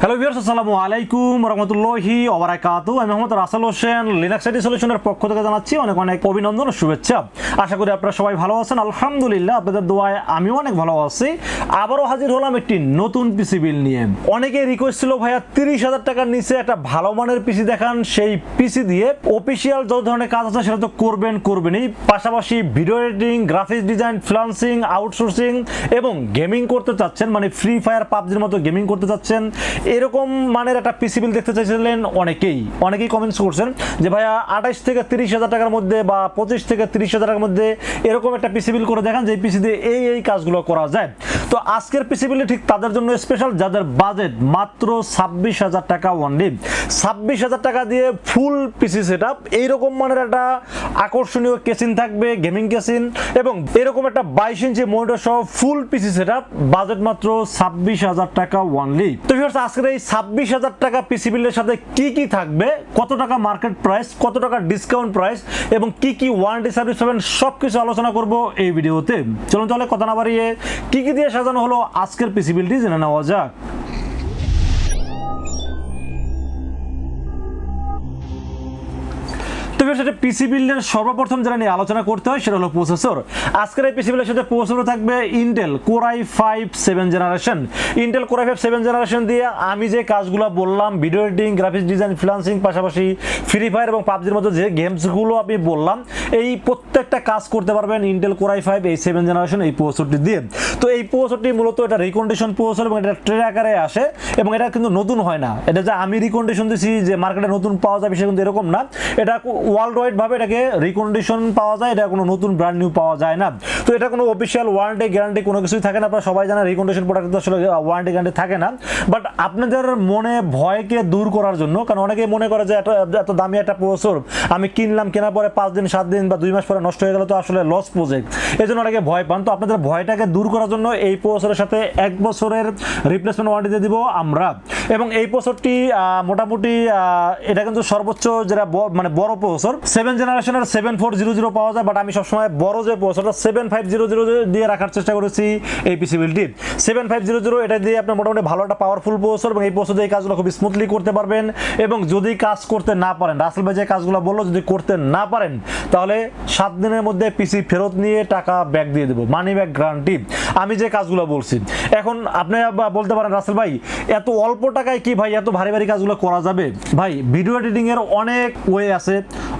Hello viewers আসসালামু আলাইকুম, রহমতুল্লাহি ওবারাকাতু আমি মোহাম্মদ রাসেল হোসেন লিনাক্স আইটি সলিউশনের পক্ষ থেকে জানাচ্ছি অনেক অনেক অভিনন্দন ও শুভেচ্ছা। আশা করি আপনারা সবাই ভালো আছেন, আলহামদুলিল্লাহ, আপনাদের দোয়ায় আমিও অনেক ভালো আছি। আবারও হাজির হলাম একটি নতুন পিসি বিল নিয়ে। অনেকে রিকোয়েস্ট ছিল, ভাইয়া, তিরিশ হাজার টাকার নিচে একটা ভালো মানের পিসি দেখান, সেই পিসি দিয়ে অফিসিয়াল যত ধরনের কাজ আছে সেটা তো করবেন, করবেনই। পাশাপাশি video editing graphics design freelancing outsourcing এবং গেমিং করতে চাচ্ছেন মানে ফ্রি ফায়ার পাবজির মতো গেমিং করতে চাচ্ছেন। এরকম মানের একটা পিসি বিল দেখতে চাইছিলেন অনেকেই। অনেকেই কমেন্টস করছেন যে, ভাইয়া, আঠাইশ থেকে তিরিশ হাজার টাকার মধ্যে বা পঁচিশ থেকে তিরিশ হাজার টাকার মধ্যে এরকম একটা পিসি বিল করে দেখান যে পিসি দিয়ে এই এই কাজগুলো করা যায়। তো আজকের পিসি বিল ঠিক তাদের জন্য স্পেশাল যাদের বাজেট মাত্র ছাব্বিশ হাজার টাকা ওয়ানলি ছাব্বিশ হাজার টাকা দিয়ে ফুল পিসি সেট আপ এইরকম মানের একটা আকর্ষণীয় কেসিন থাকবে গেমিং কেসিন, এবং এরকম একটা বাইশ ইঞ্চি মনিটর সহ full PC set up budget মাত্র ছাব্বিশ হাজার টাকা ওয়ানলি তো ভিউয়ার্স আজকের এই ছাব্বিশ হাজার টাকা পিসি বিলের সাথে কি কি থাকবে? কত টাকা মার্কেট প্রাইস কত টাকা ডিসকাউন্ট প্রাইস এবং কি কি ওয়ারেন্টি সার্ভিস পাবেন সব কিছু আলোচনা করব এই ভিডিওতে। চলুন তাহলে কথা না বাড়িয়ে কি কি দিয়ে সাজানো হলো আজকের পিসি বিলটি জেনে নেওয়া যাক। এবার সেটা পিসি বিল্ডের সর্বপ্রথম যেটা নিয়ে আলোচনা করতে হয় সেটা হলো প্রসেসর আজকের এই পিসি বিল্ডের সাথে প্রসেসর থাকবে Intel core i five seven generation Intel core i five seven generation দিয়ে আমি যে কাজগুলো বললাম video editing graphics design freelancing পাশাপাশি ফ্রি ফায়ার এবং পাবজির মতো যে গেমসগুলো আমি বললাম, এই প্রত্যেকটা কাজ করতে পারবেন ইন্টেল কোরাই ফাইভ এই সেভেন জেনারেশন এই প্রসেসরটি দিয়ে। তো এই প্রসেসরটি মূলত এটা রিকন্ডিশন প্রসেসর এবং এটা ট্রে আকারে আসে এবং এটা কিন্তু নতুন হয় না। এটা যে আমি রিকন্ডিশন দিছি, যে মার্কেটে নতুন পাওয়া যাবে সেটা কিন্তু এরকম না। এটা ওয়ার্ল্ড ওয়াইড ভাবে এটাকে রিকন্ডিশন পাওয়া যায় এটা কোনো নতুন ব্র্যান্ড নিউ পাওয়া যায় না। তো এটা কোনো অফিসিয়াল ওয়ারেন্টি গ্যারান্টি কোনো কিছুই থাকে না আপনারা সবাই জানেন রিকন্ডিশন প্রোডাক্ট আসলে ওয়ারেন্টি গ্যারান্টি থাকে না। বাট আপনাদের মনে ভয়কে দূর করার জন্য কারণ অনেকে মনে করে যে এত এত দামি একটা প্রসেসর আমি কিনলাম কেনার পরে পাঁচ দিন সাত দিন বা দুই মাস পরে নষ্ট হয়ে গেল তো আসলে লস প্রজেক্ট এই জন্য অনেকে ভয় পান। তো আপনাদের ভয়টাকে দূর করার জন্য এই প্রসেসরের সাথে এক বছরের রিপ্লেসমেন্ট ওয়ারেন্টি দিয়ে দিব আমরা। এবং এই প্রসেসরটি আহ, মোটামুটি এটা কিন্তু সর্বোচ্চ যেটা মানে বড় প্রসেসর সেভেন জেনারেশনের সেভেন ফোর জিরো জিরো পাওয়া যায় বাট আমি সবসময় বড় যে প্রসেসরটা সেভেন ফাইভ জিরো জিরো দিয়ে রাখার চেষ্টা করেছি এই পিসি বিলটি সেভেন ফাইভ জিরো জিরো এটা দিয়ে আপনি মোটামুটি ভালো একটা পাওয়ারফুল প্রসেসর এবং এই প্রসেসর এই কাজগুলো খুব স্মুথলি করতে পারবেন, এবং যদি কাজ করতে না পারেন, রাসেল ভাই যে কাজগুলো বলল, যদি করতে না পারেন, তাহলে সাত দিনের মধ্যে পিসি ফেরত নিয়ে টাকা ব্যাক দিয়ে দেবো মানি ব্যাক গ্যারান্টি আমি যে কাজগুলো বলছি, এখন আপনি বলতে পারেন, রাসেল ভাই, এত অল্প টাকায় কি ভাই এত ভারী ভারী কাজগুলো করা যাবে? ভাই ভিডিও এডিটিং এর অনেক ওয়ে আছে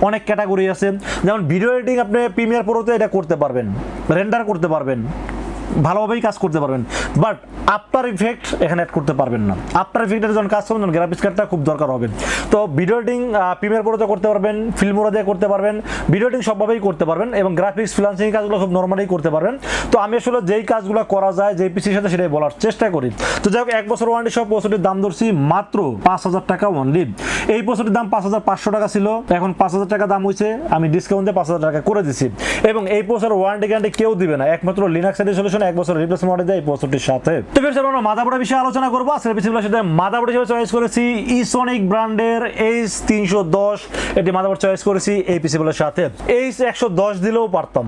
অনেক ক্যাটাগরি আছে। যেমন ভিডিও এডিটিং আপনি প্রিমিয়ার প্রোতে এটা করতে পারবেন রেন্ডার করতে পারবেন। ভালোভাবেই কাজ করতে পারবেন। বাট আফটার ইফেক্ট এখানে অ্যাড করতে পারবেন না। আফটার ইফেক্টের যখন কাজ করবেন গ্রাফিক্স কার্ডটা খুব দরকার হবে। তো ভিডিও এডিটিং প্রিমিয়ার প্রোতে করতে পারবেন ফিল্মোরা দিয়ে করতে পারবেন ভিডিও এডিটিং সবভাবেই করতে পারবেন এবং গ্রাফিক্স ফ্রিলান্সিং কাজগুলো খুব নর্মালি করতে পারবেন। তো আমি আসলে যেই কাজগুলো করা যায়, যেই পিসির সাথে সেটাই বলার চেষ্টা করি। তো যাই হোক, এক বছর ওয়ারেন্টি সব প্রসেসটির দাম ধরছি মাত্র পাঁচ হাজার টাকা ওয়ানলি এই প্রসেসটির দাম পাঁচ হাজার পাঁচশো টাকা ছিল, এখন পাঁচ হাজার টাকা দাম হয়েছে আমি ডিসকাউন্ট দিয়ে পাঁচ হাজার টাকা করে দিছি। এবং এই প্রসেসর ওয়ারেন্টি গ্যারান্টি কেউ দিবে না, একমাত্র লিনাক্স সলিউশন এক বছর রিপ্লেসমেন্ট ওয়ারেন্টি দেয় সাথে। তো আমরা মাদাবোর্ডের বিষয়ে আলোচনা করব। সাথে মাদাবোর্ড হিসেবে চয়েস করেছি ব্র্যান্ডের তিনশো দশ। এটি মাদাবোর্ড চয়েস করেছি এই সাথে। একশো দশ দিলেও পারতাম।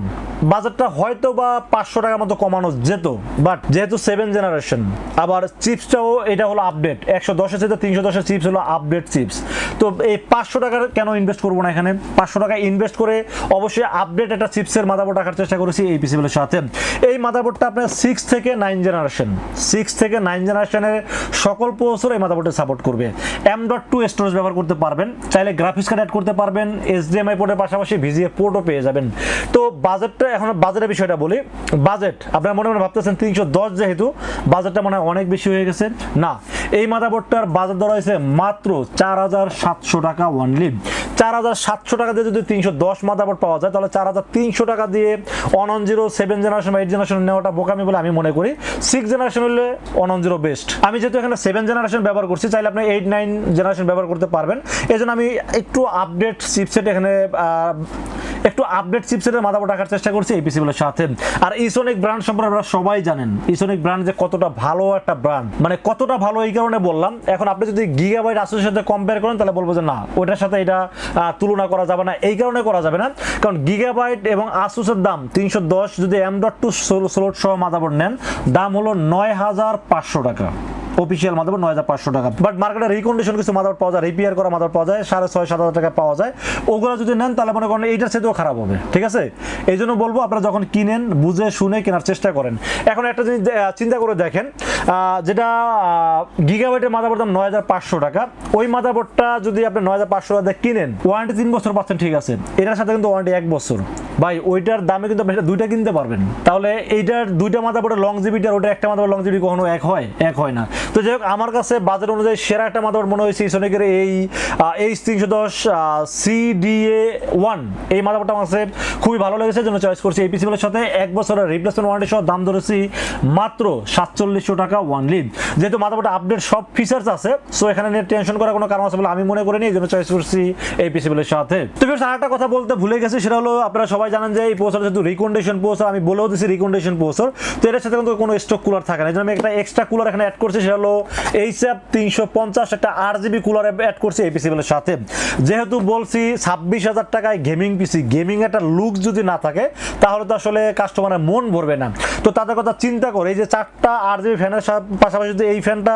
বাজারটা হয়তো বা পাঁচশো টাকার মতো কমানো যেত বাট যেহেতু সেভেন জেনারেশন আবার চিপসটাও এটা হলো আপডেট একশো দশের সাথে তিনশো দশের চিপস হলো আপডেট চিপস। তো এই পাঁচশো টাকার কেন ইনভেস্ট করব না এখানে? পাঁচশো টাকা ইনভেস্ট করে অবশ্যই আপডেট একটা চিপসের মাদাবোর্ড রাখার চেষ্টা করেছি এই পিসিগুলোর সাথে। এই মাদাবোর্ডটা আপনার সিক্স থেকে নাইন জেনারেশন সিক্স থেকে নাইন জেনারেশনের সকল প্রসেসর এই মাদাবোর্ডে সাপোর্ট করবে। এম ডট টু স্টোরেজ ব্যবহার করতে পারবেন, চাইলে গ্রাফিক্স কার্ড অ্যাড করতে পারবেন এইচডিএমআই পোর্টের পাশাপাশি ভিজিএ পোর্টও পেয়ে যাবেন। তো বাজেটটা এখন বাজেটের বিষয়টা বলি। বাজেট আপনারা মনে মনে ভাবতেছেন তিনশো দশ যেহেতু বাজেটটা মনে হয় অনেক বেশি হয়ে গেছে। না, এই মাদাবোর্ডটার বাজার দর হয়েছে মাত্র চার হাজার সাতশো টাকা ওয়ানলি চার হাজার সাতশো টাকা দিয়ে যদি তিনশো দশ মাদাবোর্ড পাওয়া যায়, তাহলে চার হাজার তিনশো টাকা দিয়ে অন জিরো সেভেন জেনারেশন বা এইট জেনারেশন নেওয়াটা বোকামি বলে আমি মনে করি। সিক্স জেনারেশন হলে অন জিরো বেস্ট আমি যেহেতু এখানে সেভেন জেনারেশন ব্যবহার করছি, চাইলে আপনি এইট নাইন জেনারেশন ব্যবহার করতে পারবেন। এই জন্য আমি একটু আপডেট চিপসেট এখানে একটু আপডেট চিপসেটের মাদাবোর্ড রাখার চেষ্টা করছি এই পিসিগুলোর সাথে। আর ইসোনিক ব্র্যান্ড সম্পর্কে আপনারা সবাই জানেন ইসোনিক ব্র্যান্ড যে কতটা ভালো একটা ব্র্যান্ড মানে কতটা ভালো এই কারণে বললাম। এখন আপনি যদি গিগাবাইট আসুসের সাথে কম্পেয়ার করেন, তাহলে বলব যে না, ওইটার সাথে এটা তুলনা করা যাবে না। এই কারণে করা যাবে না। কারণ গিগাবাইট এবং আসুসের দাম তিনশো দশ যদি এম ডট টু স্লোট সহ মাদাবোর্ড নেন, দাম হলো নয় হাজার পাঁচশো টাকা। অফিসিয়াল মাদারবোর্ড নয় হাজার পাঁচশো টাকা। বাট মার্কেটে রিকন্ডিশন কিছু মাদারবোর্ড পাওয়া যায় রিপেয়ার করা মাদার পাওয়া যায়, সাড়ে ছয়, সাত হাজার টাকা পাওয়া যায়। ওগুলো যদি নেন, তাহলে মনে করেন এইটার সাথেও খারাপ হবে, ঠিক আছে? এই জন্য বলব, আপনারা যখন কিনেন, বুঝে, শুনে কেনার চেষ্টা করেন। এখন একটা জিনিস চিন্তা করে দেখেন যেটা গিগাবাইটের মাদারবোর্ড দাম নয় হাজার পাঁচশো টাকা। ওই মাদারবোর্ডটা যদি আপনি নয় হাজার পাঁচশো টাকা কিনেন ওয়ারেন্টি তিন বছর পাচ্ছেন, ঠিক আছে। এটার সাথে কিন্তু ওয়ারেন্টি এক বছর। ভাই, ওইটার দামে কিন্তু আপনি দুইটা কিনতে পারবেন। তাহলে এইটার দুইটা মাদারবোর্ডের লং জিবিটি আর ওটা একটা মাদারবোর্ড লং জিবি কখনো এক হয়? এক হয় না। তো যাই হোক, আমার কাছে বাজার অনুযায়ী সেরা একটা মাদারবোর্ড মনে হয়েছে সোনিকের এই এইচ তিনশো দশ সিডিএ ওয়ান এই মাদারবোর্ডটা আমার কাছে খুবই ভালো লেগেছে, জন্য চয়েস করছি এই পিসিগুলোর সাথে। এক বছরের রিপ্লেসমেন্ট ওয়ারেন্টি সহ দাম ধরেছি মাত্র সাতচল্লিশশো টাকা ওয়ান লিড যেহেতু মাদারবোর্ডে আপডেট সব ফিচার্স আছে সো এখানে নিয়ে টেনশন করার কোনো কারণ আছে বলে আমি মনে করিনি, এই জন্য চয়েস করছি এই পিসিগুলোর সাথে। তো আর একটা কথা বলতে ভুলে গেছি, সেটা হলো আপনারা সবাই জানেন যে এই পোস্টার যেহেতু রিকন্ডিশন পোস্টার আমি বলেও দিচ্ছি রিকন্ডিশন পোস্টার তো এটার সাথে কিন্তু কোনো স্টক কুলার থাকে না। এই জন্য আমি একটা এক্সট্রা কুলার এখানে অ্যাড করছি, সেটা হলো এইচএফ তিনশো পঞ্চাশ, একটা আট জিবি কুলার অ্যাড করছি এই পিসিগুলোর সাথে। যেহেতু বলছি ছাব্বিশ হাজার টাকায় গেমিং পিসি গেমিং একটা লুক যদি না থাকে, তাহলে তো আসলে কাস্টমারের মন ভরবে না। তো তাদের কথা চিন্তা করে, এই যে চারটা আট জিবি ফ্যানের পাশাপাশি যদি এই ফ্যানটা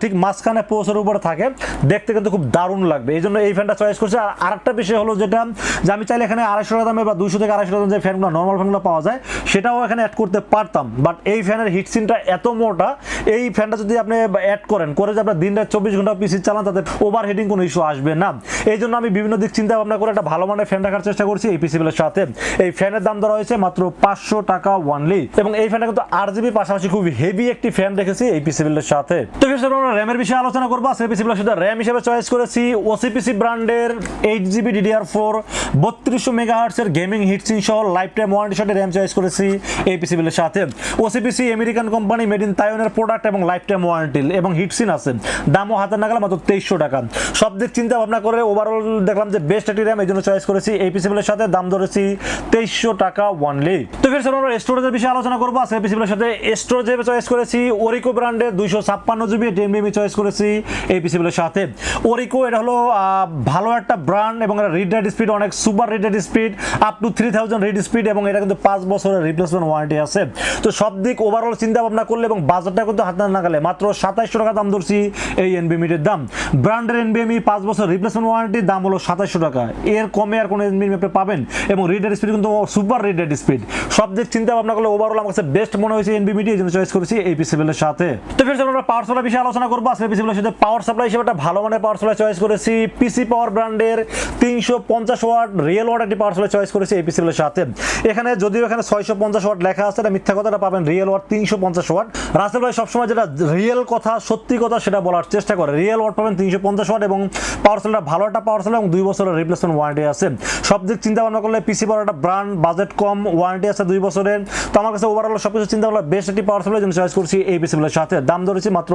ঠিক মাঝখানে পোস্টের উপরে থাকে, দেখতে কিন্তু খুব দারুণ লাগবে। এই জন্য এই ফ্যানটা চয়েস করছি। আর আরেকটা বিষয় হলো যেটা, যে আমি চাইলে এখানে আড়াইশো টাকা দামে বা দুশো থেকে আড়াইশো যে ফ্যানগুলো নর্মাল ফ্যানগুলো পাওয়া যায়, সেটাও এখানে অ্যাড করতে পারতাম। বাট এই ফ্যানের হিটসিনটা এত মোটা, এই ফ্যানটা যদি আপনি অ্যাড করেন, করে যে আপনার দিন রাত চব্বিশ ঘণ্টা পিসি চালান, তাতে ওভার হিটিং কোনো ইস্যু আসবে না। এই জন্য আমি বিভিন্ন দিক চিন্তা ভাবনা করে একটা ভালো মানের ফ্যান রাখার চেষ্টা করছি এই পিসিগুলোর সাথে। এই ফ্যানের দাম ধরা হয়েছে মাত্র পাঁচশো টাকা ওয়ানলি এবং এই ফ্যানটা কিন্তু আর জিবি পাশাপাশি খুব হেভি একটি ফ্যান রেখেছি এই পিসিবিলের সাথে। তো ফির আমরা র্যামের বিষয়ে আলোচনা করব। আজকে পিসিবিলের সাথে র্যাম হিসেবে চয়েস করেছি ওসিপিসি ব্র্যান্ডের এইট জিবি ডিডিআর ফোর বত্রিশশো মেগা হার্টসের গেমিং হিটসিং সহ লাইফ টাইম ওয়ারেন্টি সাথে র্যাম চয়েস করেছি এই পিসিবিলের সাথে। OCPC American company made in তাইওয়ানের প্রোডাক্ট এবং লাইফ টাইম ওয়ারেন্টি এবং হিটসিন আছে। দামও হাতের নাগাল, মাত্র তেইশশো টাকা। সব দিক চিন্তা ভাবনা করে ওভারঅল দেখলাম যে বেস্ট একটি র্যাম এই জন্য চয়েস করেছি এই সাথে। দাম ধরেছি তেইশশো টাকা ওয়ানলি তো ফির আমরা স্টোরেজের বিষয়ে আলোচনা করব। আজকে পিসিবিলের সাথে স্টোরেজ চয়েস করেছি। ওরিকো ব্র্যান্ডের দুইশো ছাপ্পান্ন জিবি ডিএমডিএমি চয়েস করেছি এই সাথে। ওরিকো এটা হলো ভালো একটা ব্র্যান্ড এবং এটা রিড রেড স্পিড অনেক super read read speed up to three thousand read speed এবং এটা কিন্তু পাঁচ বছরের রিপ্লেসমেন্ট ওয়ারেন্টি আছে। তো সব দিক ওভারঅল চিন্তা ভাবনা করলে এবং বাজারটা কিন্তু হাত না গেলে মাত্র সাতাইশশো টাকা দাম ধরছি এই এনবিএমিটের দাম। ব্র্যান্ডের এনবিএমি পাঁচ বছর রিপ্লেসমেন্ট ওয়ারেন্টি দাম হলো সাতাইশশো টাকা। এর কমে আর কোনো এনবিএমি আপনি পাবেন এবং রিডের স্পিড কিন্তু সুপার রিডেড স্পিড সব দিক চিন্তা ভাবনা করলে ওভারঅল আমার কাছে বেস্ট মনে হয়েছে এনবিএমিটি এই জন্য চয়েস করেছি এই পিসিবিলের সাথে। তো ফির আমরা পাওয়ার সাপ্লাই বিষয়ে আলোচনা করব। আসলে পিসিবিলের সাথে পাওয়ার সাপ্লাই হিসেবে একটা ভালো মানের পাওয়ার সাপ্লাই চয়েস করেছি। পিসি পাওয়ার ব্র্যান্ডের তিনশো পঞ্চাশ ওয়াট রিয়েল ওয়াট একটি পাওয়ার সাপ্লাই চয়েস করেছি। সাথে। এখানে যদিও এখানে ছয়শো পঞ্চাশ ওয়াট লেখা আছে, এটা মিথ্যা কথাটা পাবেন রিয়েল তিনশো পঞ্চাশ ওয়াট। রাসেল ভাই সবসময় যেটা রিয়েল কথা, সত্যি কথা সেটা বলার চেষ্টা করে। রিয়েল পাবেন তিনশো পঞ্চাশ ওয়াট এবং পাওয়ার সেলটা ভালো একটা পাওয়ার সেল এবং দুই বছরের রিপ্লেসমেন্ট ওয়ারেন্টি আছে। সব দিক চিন্তা ভাবনা করলে পিসি পাওয়ার একটা বাজেট কম ওয়ারেন্টি আছে দুই বছরের। তো আমার কাছে ওভারঅল সব কিছু চিন্তা ভাবনা একটি পাওয়ার সেলের জন্য চয়েস করছি এই সাথে। দাম ধরেছি মাত্র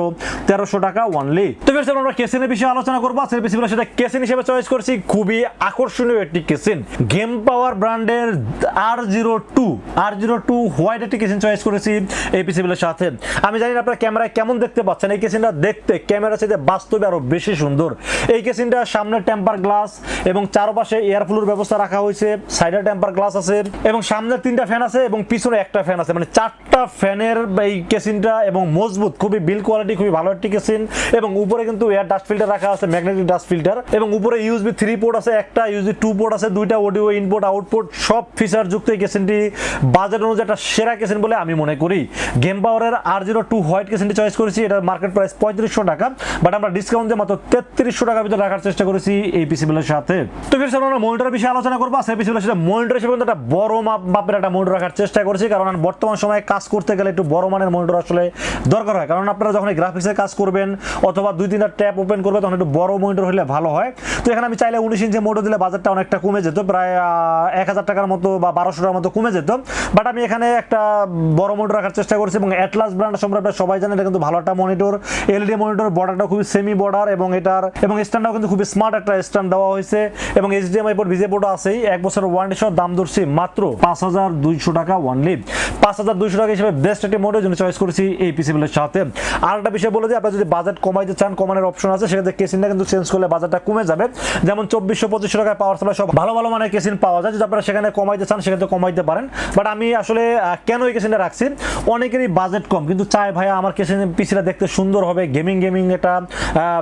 তেরোশো টাকা ওয়ানলি তো বেশ আমরা কেসিনের বিষয়ে আলোচনা করব। আজকের সাথে কেসিন হিসেবে চয়েস করছি, খুবই আকর্ষণীয় একটি কেসিন। গেম পাওয়ার ব্র্যান্ডের আর জিরো টু আর জিরো টু হোয়াইট একটি কেসিন চয়েস করেছি এই পিসিগুলোর সাথে। আমি জানি আপনার ক্যামেরায় কেমন দেখতে পাচ্ছেন। এই কেসিনটা দেখতে ক্যামেরা চাইতে বাস্তবে আরও বেশি সুন্দর। এই কেসিনটা সামনে টেম্পার গ্লাস এবং চারপাশে এয়ার ফ্লুর ব্যবস্থা রাখা হয়েছে। সাইডে টেম্পার গ্লাস আছে এবং সামনে তিনটা ফ্যান আছে এবং পিছনে একটা ফ্যান আছে। মানে চারটা ফ্যানের এই কেসিনটা এবং মজবুত, খুবই বিল কোয়ালিটি খুবই ভালো একটি কেসিন এবং উপরে কিন্তু এয়ার ডাস্ট ফিল্টার রাখা আছে ম্যাগনেটিক ডাস্ট ফিল্টার এবং উপরে ইউএসবি থ্রি পোর্ট আছে, একটা ইউএসবি টু পোর্ট আছে, দুইটা অডিও ইনপুট আউটপুট সব ফিচার যুক্ত এই কেসিনটি বাজেট অনুযায়ী একটা সেরা কেসিন বলে আমি মনে করি। গেম পাওয়ারের আর জিরো টু হোয়াইট কেসিনটি চয়েস করেছি, এটার মার্কেট প্রাইস পঁয়ত্রিশশো টাকা বাট আমরা ডিসকাউন্ট দিয়ে মাত্র তেত্রিশশো টাকার ভিতরে রাখার চেষ্টা করেছি এই পিসিবিলের সাথে। তো ফির আমরা মনিটরের বিষয়ে আলোচনা করব। সেই পিসিবিলের সাথে মনিটর হিসেবে একটা বড় মাপ, মাপের একটা মনিটর রাখার চেষ্টা করেছি, কারণ বর্তমান সময়ে কাজ করতে গেলে একটু বড় মানের মনিটর আসলে দরকার হয়। কারণ আপনারা যখন গ্রাফিক্সের কাজ করবেন, অথবা দুই তিনটা ট্যাপ ওপেন করবে তখন একটু বড় মনিটর হলে ভালো হয়। তো এখানে আমি চাইলে উনিশ ইঞ্চি মোটর দিলে বাজারটা অনেকটা কমে যেত, প্রায় এক হাজার টাকার মতো বা বারোশো টাকার মতো কমে যেত। বাট আমি এখানে একটা বড় মনিটর রাখার চেষ্টা করছি এবং অ্যাটলাস ব্র্যান্ড সম্পর্কে সবাই জানেন এটা কিন্তু ভালো একটা মনিটর এলইডি মনিটর বর্ডারটা খুবই সেমি বর্ডার এবং এটার, এবং স্ট্যান্ডটাও কিন্তু খুবই স্মার্ট একটা স্ট্যান্ড দেওয়া হয়েছে। এবং এইচডিএমআই পোর্ট ভিজে পোর্ট আছেই। এক বছরের ওয়ারেন্টি সহ দাম ধরছি মাত্র পাঁচ হাজার দুইশো টাকা ওয়ান লিভ পাঁচ হাজার দুইশো টাকা হিসেবে বেস্ট একটি মোডের জন্য চয়েস করেছি এই পিসিবিলের সাথে। আর একটা বিষয় বলে যে আপনারা যদি বাজেট কমাইতে চান, কমানোর অপশন আছে, সেক্ষেত্রে কেসিনটা কিন্তু চেঞ্জ করলে বাজারটা কমে যাবে। যেমন চব্বিশশো পঁচিশশো টাকায় পাওয়ার সাপ্লাই সব ভালো ভালো মানের কেসিন পাওয়া যায়। যদি আপনারা সেখানে কমাইতে চান, সেখানে কমাইতে পারেন। বাট আমি আসলে কেন এই কেসিনটা রাখছি? অনেকেরই বাজেট কম, কিন্তু চায় ভাইয়া আমার কেসিন পিসিটা দেখতে সুন্দর হবে গেমিং গেমিং একটা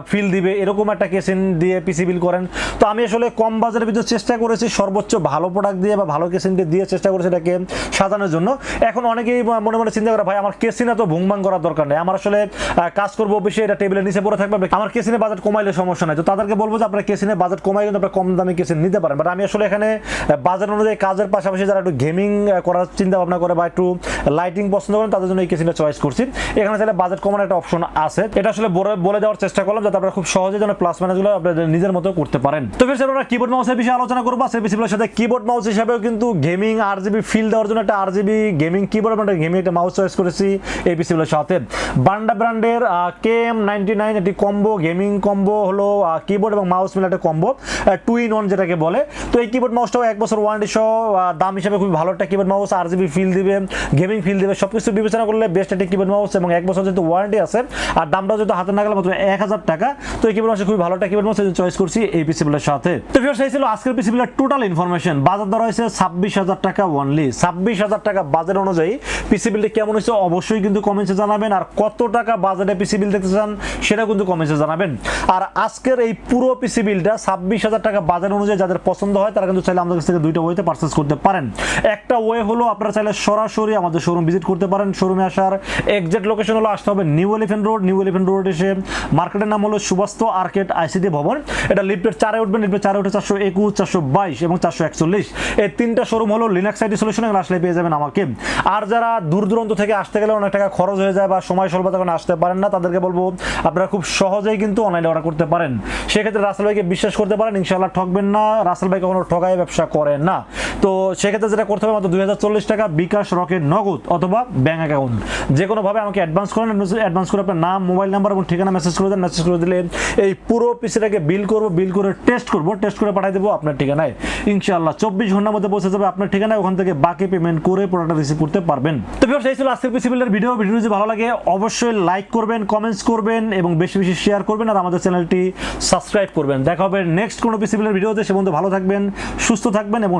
ফিল দিবে, এরকম একটা কেসিন দিয়ে পিসি বিল করেন। তো আমি আসলে কম বাজারের ভিতরে চেষ্টা করেছি, সর্বোচ্চ ভালো প্রোডাক্ট দিয়ে বা ভালো কেসিন দিয়ে চেষ্টা করেছি এটাকে সাজানোর জন্য। এখন অনেকেই মনে মনে চিন্তা করে, ভাই, আমার কেসিনে তো ভুংবাং করার দরকার নেই। আমার আসলে কাজ করব অফিসে, এটা টেবিলের নিচে পড়ে থাকবে, আমার কেসিনে বাজেট কমাইলে সমস্যা নাই। তো তাদেরকে বলব যে, আপনার কেসিনে বাজেট কমাই কিন্তু আপনার কম দামে কেসিন নিতে পারেন। বাট আমি আসলে এখানে বাজার অনুযায়ী কাজের পাশাপাশি যারা একটু গেমিং করার চিন্তা ভাবনা করে বা একটু লাইটিং পছন্দ করেন, তাদের জন্য এই কেসিনটা চয়েস করছি। এখানে চাইলে বাজেট কমানোর একটা অপশন আছে। এটা আসলে বলে- দেওয়ার চেষ্টা করলাম যাতে আপনারা খুব সহজে যেন প্লাস মাইনাসগুলো আপনাদের নিজের মতো করতে পারেন। তো ফের আমরা কিবোর্ড মাউসের বিষয়ে আলোচনা করব। সেই বিষয়গুলোর সাথে কিবোর্ড মাউস হিসাবেও কিন্তু গেমিং আর জিবি ফিল দেওয়ার জন্য একটা আর জিবি গেমিং কিবোর্ড আমরা গেমিং একটা মাউস চয়েস করেছি এই পিসিগুলোর সাথে। বান্ডা ব্র্যান্ডের কে এম নাইনটি নাইন একটি কম্বো গেমিং কম্বো হলো কিবোর্ড এবং মাউস মিলে একটা কম্বো টু ইন ওয়ান যেটাকে বলে। তো এই কিবোর্ড মাউসটাও এক বছর সহ দাম হিসাবে খুবই ভালো একটা keyboard mouse R GB feel দিবে গেমিং ফিল দিবে সব কিছু বিবেচনা করলে বেস্ট একটা কিবোর্ড মাউস এবং এক বছর যেহেতু ওয়ারেন্টি আছে, আর দামটাও যেহেতু হাতে না গেলে মাত্র এক হাজার টাকা, তো এই কিবোর্ড মাউসে খুবই ভালো একটা কিবোর্ড মাউস চয়েস করছি এই পিসিগুলোর সাথে। তো ভিউয়ার্স এই ছিল আজকের পিসিগুলোর টোটাল ইনফরমেশন বাজার দর হয়েছে ছাব্বিশ হাজার টাকা অনলি ছাব্বিশ হাজার টাকা বাজার অনুযায়ী পিসি বিলটি কেমন হয়েছে অবশ্যই কিন্তু কমেন্টসে জানাবেন, আর কত টাকা বাজারে পিসি বিল দেখতে চান সেটা কিন্তু কমেন্টসে জানাবেন। আর আজকের এই পুরো পিসি বিলটা ছাব্বিশ হাজার টাকা বাজার অনুযায়ী যাদের পছন্দ হয়, তারা কিন্তু চাইলে আমাদের কাছ থেকে দুইটা ওয়েতে পারচেস করতে পারেন। একটা ওয়ে হলো আপনারা চাইলে সরাসরি আমাদের শোরুম ভিজিট করতে পারেন শোরুমে আসার। এক্সাক্ট লোকেশন হলো আসতে হবে New Elephant Road New Elephant Road এসে মার্কেটের নাম হলো সুবাস্ত আর্কেট আইসিটি ভবন। এটা লিফটের চারে উঠবেন লিফটের চারে উঠে চারশো একুশ, চারশো বাইশ এবং চারশো একচল্লিশ। এই তিনটা শোরুম হলো লিনাক্স আইটি সলিউশন এখানে আসলে পেয়ে যাবেন আমাকে। আর যারা দূর দূরান্ত থেকে আসতে গেলে অনেক টাকা খরচ হয়ে যায় বা সময় স্বল্পতা কারণে আসতে পারেন না, তাদেরকে বলব আপনারা খুব সহজেই কিন্তু অনলাইনে অর্ডার করতে পারেন। সেক্ষেত্রে রাসেল ভাইকে বিশ্বাস করতে পারেন ইনশাল্লাহ ঠকবেন না। রাসেল ভাই কখনো ঠকায়, ব্যবসা করেন না। তো সেক্ষেত্রে যেটা করতে হবে, মাত্র দুই টাকা বিকাশ রকেট নগদ অথবা ব্যাঙ্ক অ্যাকাউন্ট যে কোনোভাবে আমাকে অ্যাডভান্স করেন অ্যাডভান্স করে আপনার নাম মোবাইল নাম্বার এবং ঠিকানা মেসেজ করে দেন। মেসেজ করে দিলে এই পুরো পিসিটাকে বিল করব বিল করে টেস্ট করব টেস্ট করে পাঠিয়ে দেবো আপনার ঠিকানায়। ইনশাআল্লাহ চব্বিশ ঘণ্টার মধ্যে পৌঁছে যাবে আপনার ঠিকানায়, ওখান থেকে বাকি পেমেন্ট করে প্রোডাক্টটা রিসিভ করতে পারবেন। তো ভিউয়ার্স এই ছিল আজকের পিসি বিলের ভিডিও ভিডিও যদি ভালো লাগে, অবশ্যই লাইক করবেন কমেন্টস করবেন এবং বেশি বেশি শেয়ার করবেন আর আমাদের চ্যানেলটি সাবস্ক্রাইব করবেন। দেখা হবে নেক্সট কোনো পিসি বিলের ভিডিওতে সে পর্যন্ত ভালো থাকবেন, সুস্থ থাকবেন এবং